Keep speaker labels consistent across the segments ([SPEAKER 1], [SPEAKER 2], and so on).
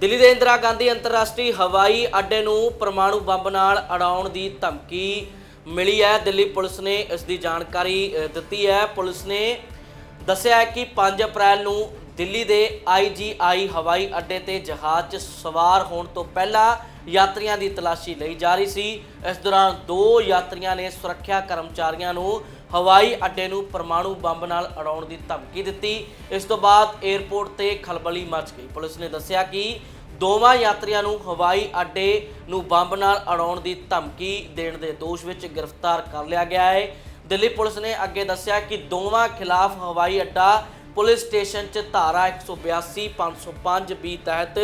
[SPEAKER 1] ਦਿੱਲੀ ਦੇ ਇੰਦਰਾ ਗਾਂਧੀ ਅੰਤਰਰਾਸ਼ਟਰੀ ਹਵਾਈ ਅੱਡੇ ਨੂੰ ਪਰਮਾਣੂ ਬੰਬ ਨਾਲ ਅੜਾਉਣ ਦੀ ਧਮਕੀ ਮਿਲੀ ਹੈ। ਦਿੱਲੀ ਪੁਲਿਸ ਨੇ ਇਸ ਦੀ ਜਾਣਕਾਰੀ ਦਿੱਤੀ ਹੈ। ਪੁਲਿਸ ਨੇ ਦੱਸਿਆ ਹੈ ਕਿ 5 ਅਪ੍ਰੈਲ ਨੂੰ ਦਿੱਲੀ ਦੇ ਆਈਜੀਆਈ ਹਵਾਈ ਅੱਡੇ ਤੇ ਜਹਾਜ਼ 'ਚ ਸਵਾਰ ਹੋਣ ਤੋਂ ਪਹਿਲਾਂ ਯਾਤਰੀਆਂ ਦੀ ਤਲਾਸ਼ੀ ਲਈ ਜਾ ਰਹੀ ਸੀ। ਇਸ ਦੌਰਾਨ ਦੋ ਯਾਤਰੀਆਂ ਨੇ ਸੁਰੱਖਿਆ ਕਰਮਚਾਰੀਆਂ ਨੂੰ ਹਵਾਈ ਅੱਡੇ ਨੂੰ ਪਰਮਾਣੂ ਬੰਬ ਨਾਲ ਅੜਾਉਣ ਦੀ ਧਮਕੀ ਦਿੱਤੀ। ਇਸ ਤੋਂ ਬਾਅਦ 에ਅਰਪੋਰਟ ਤੇ ਖਲਬਲੀ ਮਚ ਗਈ। ਪੁਲਿਸ ਨੇ ਦੱਸਿਆ ਕਿ ਦੋਵਾਂ ਯਾਤਰੀਆਂ ਨੂੰ ਹਵਾਈ ਅੱਡੇ ਨੂੰ ਬੰਬ ਨਾਲ ਅੜਾਉਣ ਦੀ ਧਮਕੀ ਦੇਣ ਦੇ ਦੋਸ਼ ਵਿੱਚ ਗ੍ਰਿਫਤਾਰ ਕਰ ਲਿਆ ਗਿਆ ਹੈ। ਦਿੱਲੀ ਪੁਲਿਸ ਨੇ ਅੱਗੇ ਦੱਸਿਆ ਕਿ ਦੋਵਾਂ ਖਿਲਾਫ ਹਵਾਈ ਅੱਡਾ ਪੁਲਿਸ ਸਟੇਸ਼ਨ 'ਚ ਧਾਰਾ 182 505 ਬੀ ਤਹਿਤ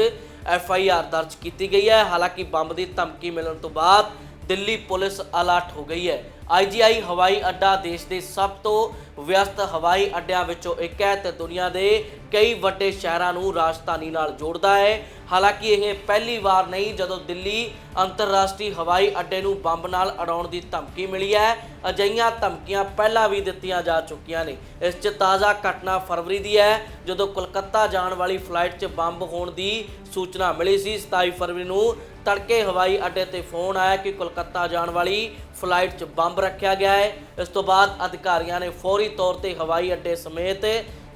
[SPEAKER 1] ਐਫ ਆਈ ਆਰ ਦਰਜ ਕੀਤੀ ਗਈ ਹੈ। ਹਾਲਾਂਕਿ ਬੰਬ ਦੀ ਧਮਕੀ ਮਿਲਣ ਤੋਂ ਬਾਅਦ ਦਿੱਲੀ ਪੁਲਿਸ ਅਲਰਟ ਹੋ ਗਈ ਹੈ। ਆਈਜੀਆਈ ਹਵਾਈ ਅੱਡਾ ਦੇਸ਼ ਦੇ ਸਭ ਤੋਂ ਵਿਅਸਤ ਹਵਾਈ ਅੱਡਿਆਂ ਵਿੱਚੋਂ ਇੱਕ ਹੈ ਤੇ ਦੁਨੀਆ ਦੇ ਕਈ ਵੱਡੇ ਸ਼ਹਿਰਾਂ ਨੂੰ ਰਾਜਧਾਨੀ ਨਾਲ ਜੋੜਦਾ ਹੈ। ਹਾਲਾਂਕਿ ਇਹ ਪਹਿਲੀ ਵਾਰ ਨਹੀਂ, ਜਦੋਂ ਦਿੱਲੀ ਅੰਤਰਰਾਸ਼ਟਰੀ ਹਵਾਈ ਅੱਡੇ ਨੂੰ ਬੰਬ ਨਾਲ ਅੜਾਉਣ ਦੀ ਧਮਕੀ ਮਿਲੀ ਹੈ। ਅਜਿਹੀਆਂ ਧਮਕੀਆਂ ਪਹਿਲਾਂ ਵੀ ਦਿੱਤੀਆਂ ਜਾ ਚੁੱਕੀਆਂ ਨੇ। ਇਸ 'ਚ ਤਾਜ਼ਾ ਘਟਨਾ ਫਰਵਰੀ ਦੀ ਹੈ, ਜਦੋਂ ਕੋਲਕਾਤਾ ਜਾਣ ਵਾਲੀ ਫਲਾਈਟ 'ਚ ਬੰਬ ਹੋਣ ਦੀ ਸੂਚਨਾ ਮਿਲੀ ਸੀ। 27 ਫਰਵਰੀ ਨੂੰ ਤੜਕੇ ਹਵਾਈ ਅੱਡੇ ਤੇ ਫੋਨ ਆਇਆ ਕਿ ਕੋਲਕਾਤਾ ਜਾਣ ਵਾਲੀ ਫਲਾਈਟ 'ਚ ਬੰਬ ਰੱਖਿਆ ਗਿਆ ਹੈ। ਇਸ ਤੋਂ ਬਾਅਦ ਅਧਿਕਾਰੀਆਂ ਨੇ ਫੌਰੀ ਤੌਰ ਤੇ ਹਵਾਈ ਅੱਡੇ ਸਮੇਤ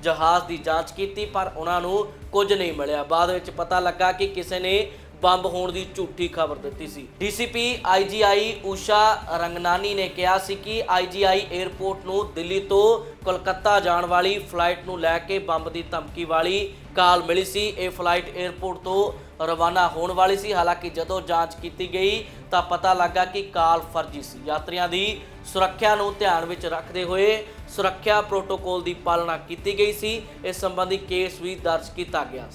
[SPEAKER 1] ਜਹਾਜ਼ ਦੀ ਜਾਂਚ ਕੀਤੀ, ਪਰ ਉਹਨਾਂ ਨੂੰ ਕੁਝ ਨਹੀਂ ਮਿਲਿਆ। ਬਾਅਦ ਵਿੱਚ ਪਤਾ ਲੱਗਾ ਕਿ ਕਿਸੇ ਨੇ ਬੰਬ ਹੋਣ ਦੀ ਝੂਠੀ ਖਬਰ ਦਿੱਤੀ ਸੀ। ਡੀਸੀਪੀ ਆਈਜੀਆਈ ਊਸ਼ਾ ਰੰਗਨਾਨੀ ਨੇ ਕਿਹਾ ਸੀ ਕਿ ਆਈਜੀਆਈ 에ਅਰਪੋਰਟ ਨੂੰ ਦਿੱਲੀ ਤੋਂ ਕੋਲਕਾਤਾ ਜਾਣ ਵਾਲੀ ਫਲਾਈਟ ਨੂੰ ਲੈ ਕੇ ਬੰਬ ਦੀ ਧਮਕੀ ਵਾਲੀ ਕਾਲ ਮਿਲੀ ਸੀ। ਇਹ ਫਲਾਈਟ 에ਅਰਪੋਰਟ ਤੋਂ ਰਵਾਨਾ ਹੋਣ ਵਾਲੀ ਸੀ। ਹਾਲਾਂਕਿ ਜਦੋਂ ਜਾਂਚ ਕੀਤੀ ਗਈ ਤਾਂ ਪਤਾ ਲੱਗਾ ਕਿ ਕਾਲ ਫਰਜ਼ੀ ਸੀ। ਯਾਤਰੀਆਂ ਦੀ ਸੁਰੱਖਿਆ ਨੂੰ ਧਿਆਨ ਵਿੱਚ ਰੱਖਦੇ ਹੋਏ ਸੁਰੱਖਿਆ ਪ੍ਰੋਟੋਕੋਲ ਦੀ ਪਾਲਣਾ ਕੀਤੀ ਗਈ ਸੀ। ਇਸ ਸੰਬੰਧੀ ਕੇਸ ਵੀ ਦਰਜ ਕੀਤਾ ਗਿਆ